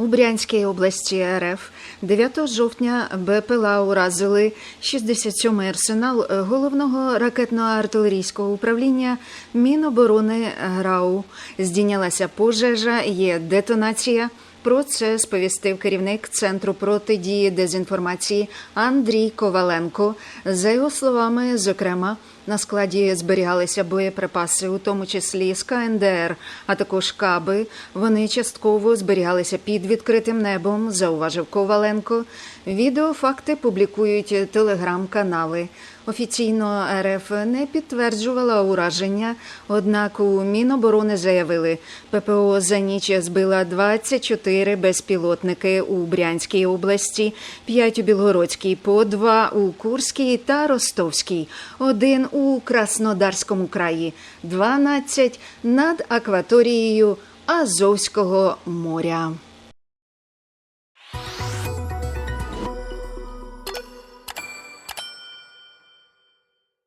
У Брянській області РФ 9 жовтня БПЛА уразили 67-й арсенал головного ракетно-артилерійського управління Міноборони ГРАУ. Здійнялася пожежа, є детонація. Про це сповістив керівник Центру протидії дезінформації Андрій Коваленко. За його словами, зокрема, на складі зберігалися боєприпаси, у тому числі з КНДР, а також каби. Вони частково зберігалися під відкритим небом, зауважив Коваленко. Відеофакти публікують телеграм-канали. Офіційно РФ не підтверджувала ураження, однак у Міноборони заявили, ППО за ніч збила 24 безпілотники у Брянській області, 5 у Білгородській, по 2 у Курській та Ростовській, один у Краснодарському краї, 12 над акваторією Азовського моря.